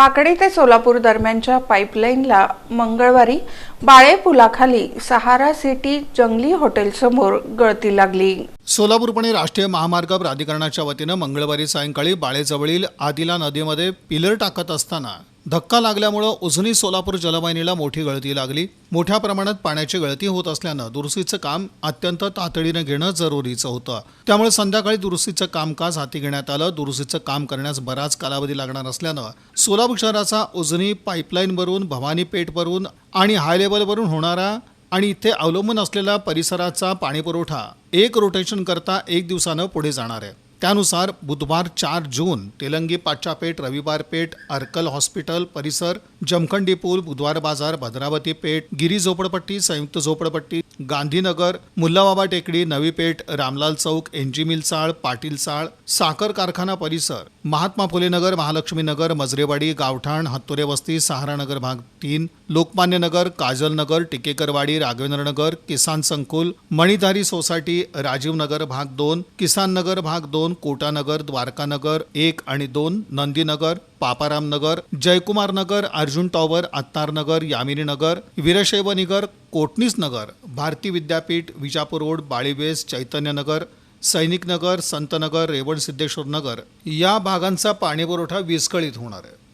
पाकडी ते सोलापूर दरम्यानच्या पाईपलाईनला मंगळवारी बाळे पुलाखाली सहारा सिटी जंगली हॉटेलसमोर गळती लागली. सोलापूर पुणे राष्ट्रीय महामार्ग प्राधिकरणाच्या वतीनं मंगळवारी सायंकाळी बाळेजवळील आदिला नदीमध्ये पिलर टाकत असताना धक्का लागल्यामुळं उजनी सोलापूर जलवाहिनीला मोठी गळती लागली. मोठ्या प्रमाणात पाण्याची गळती होत असल्यानं दुरुस्तीचं काम अत्यंत तातडीनं घेणं जरुरीचं होतं. त्यामुळे संध्याकाळी दुरुस्तीचं कामकाज हाती घेण्यात आलं. दुरुस्तीचं काम करण्यास बराच कालावधी लागणार असल्यानं सोलापूर शहराचा उजनी पाईपलाईनवरून भवानी पेठवरून आणि हाय लेवलवरून होणारा आणि इथे अवलंबून असलेला परिसराचा पाणीपुरवठा एक रोटेशन करता एक दिवसानं पुढे जाणार आहे. त्यानुसार बुधवार चार जून तेलंगी पाटचा रविवार पेठ अर्कल हॉस्पिटल परिसर जमखंडी पूल बुधवार बाजार भद्रावती पेठ गिरी झोपडपट्टी संयुक्त झोपडपट्टी गांधीनगर मुल्लाबाबा टेकडी नवी पेठ रामलाल चौक एनजी मिल चाळ पाटील चाळ साखर कारखाना परिसर महात्मा फुले नगर महालक्ष्मी नगर मजरेवाडी गावठाण हत्तुरे वस्ती सहारानगर भाग तीन लोकमान्य नगर काजल नगर टिकेकरवाडी राघवेंद्र नगर किसान संकुल मणिधारी सोसायटी राजीव नगर भाग दोन किसान नगर भाग दोन कोटानगर द्वारकानगर एक आणि दोन नंदीनगर पापाराम नगर जयकुमार नगर अर्जुन टॉवर अत्तार नगर यामिनी नगर वीरशैव नगर कोटणीस नगर भारती विद्यापीठ विजापूर रोड बाळीवेस चैतन्यनगर सैनिक नगर संतनगर रेवण सिद्धेश्वर नगर. या भागांचा पाणीपुरवठा विस्कळीत होणार आहे.